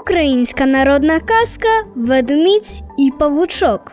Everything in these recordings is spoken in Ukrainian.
Українська народна казка Ведмідь і павучок.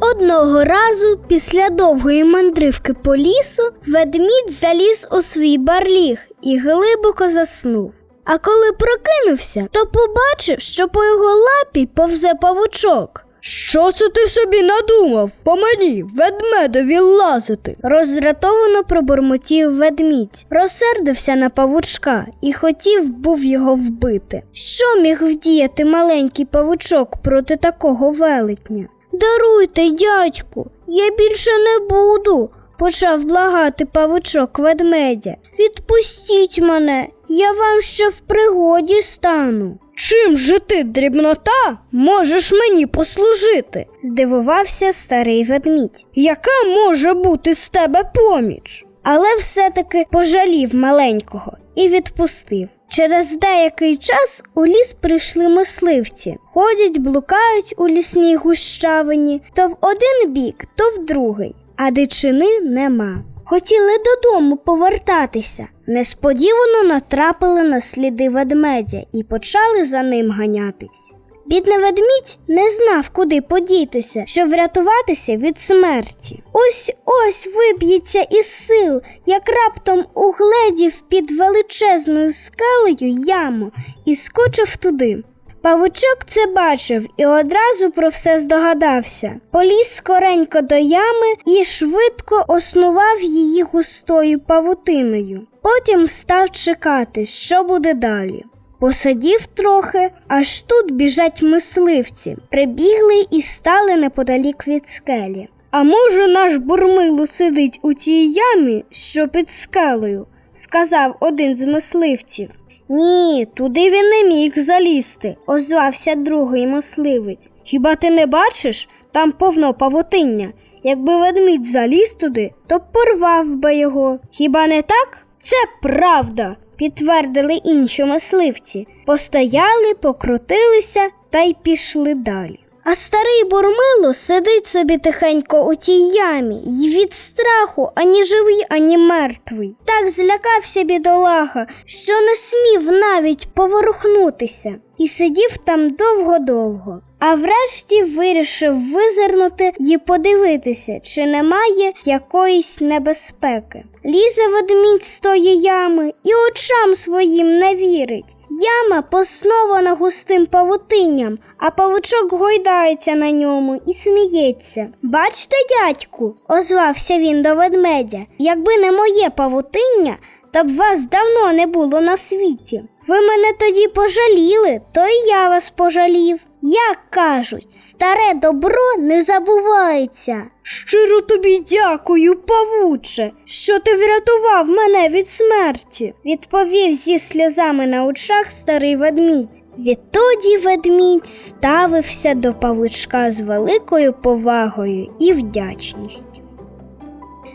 Одного разу після довгої мандрівки по лісу ведмідь заліз у свій барліг і глибоко заснув. А коли прокинувся, то побачив, що по його лапі повзе павучок. Що це ти собі надумав? По мені ведмедові лазити. Роздратовано пробурмотів ведмідь, розсердився на павучка і хотів був його вбити. Що міг вдіяти маленький павучок проти такого велетня? Даруйте, дядьку, я більше не буду, почав благати павучок ведмедя. Відпустіть мене, я вам ще в пригоді стану. Чим же ти, дрібнота, можеш мені послужити? Здивувався старий ведмідь. Яка може бути з тебе поміч? але все-таки пожалів маленького і відпустив. Через деякий час у ліс прийшли мисливці, ходять, блукають у лісній гущавині то в один бік, то в другий, а дичини нема. Хотіли додому повертатися. Несподівано натрапили на сліди ведмедя і почали за ним ганятись. Бідний ведмідь не знав, куди подітися, щоб врятуватися від смерті. Ось ось виб'ється із сил, як раптом угледів під величезною скелею яму і скочив туди. Павучок це бачив і одразу про все здогадався. Поліз скоренько до ями і швидко оснував її густою павутиною. Потім став чекати, що буде далі. Посидів трохи, аж тут біжать мисливці, прибігли і стали неподалік від скелі. А може, наш бурмило сидить у цій ямі, що під скелею, сказав один з мисливців. Ні, туди він не міг залізти, озвався другий мисливець. Хіба ти не бачиш? Там повно павутиння. Якби ведмідь заліз туди, то порвав би його. Хіба не так? Це правда. Підтвердили інші мисливці, постояли, покрутилися та й пішли далі. А старий бурмило сидить собі тихенько у тій ямі, й від страху ані живий, ані мертвий. Так злякався бідолага, що не смів навіть поворухнутися, і сидів там довго-довго. А врешті вирішив визирнути і подивитися, чи немає якоїсь небезпеки. Лізе ведмідь з тої ями і очам своїм не вірить. Яма поснована густим павутинням, а павучок гойдається на ньому і сміється. Бачте, дядьку, озвався він до ведмедя. Якби не моє павутиння, то б вас давно не було на світі. Ви мене тоді пожаліли, то і я вас пожалів. Як кажуть, старе добро не забувається. Щиро тобі дякую, павуче, що ти врятував мене від смерті. відповів зі сльозами на очах старий ведмідь. Відтоді ведмідь ставився до павучка з великою повагою і вдячністю.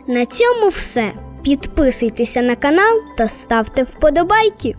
На цьому все. Підписуйтеся на канал та ставте вподобайки.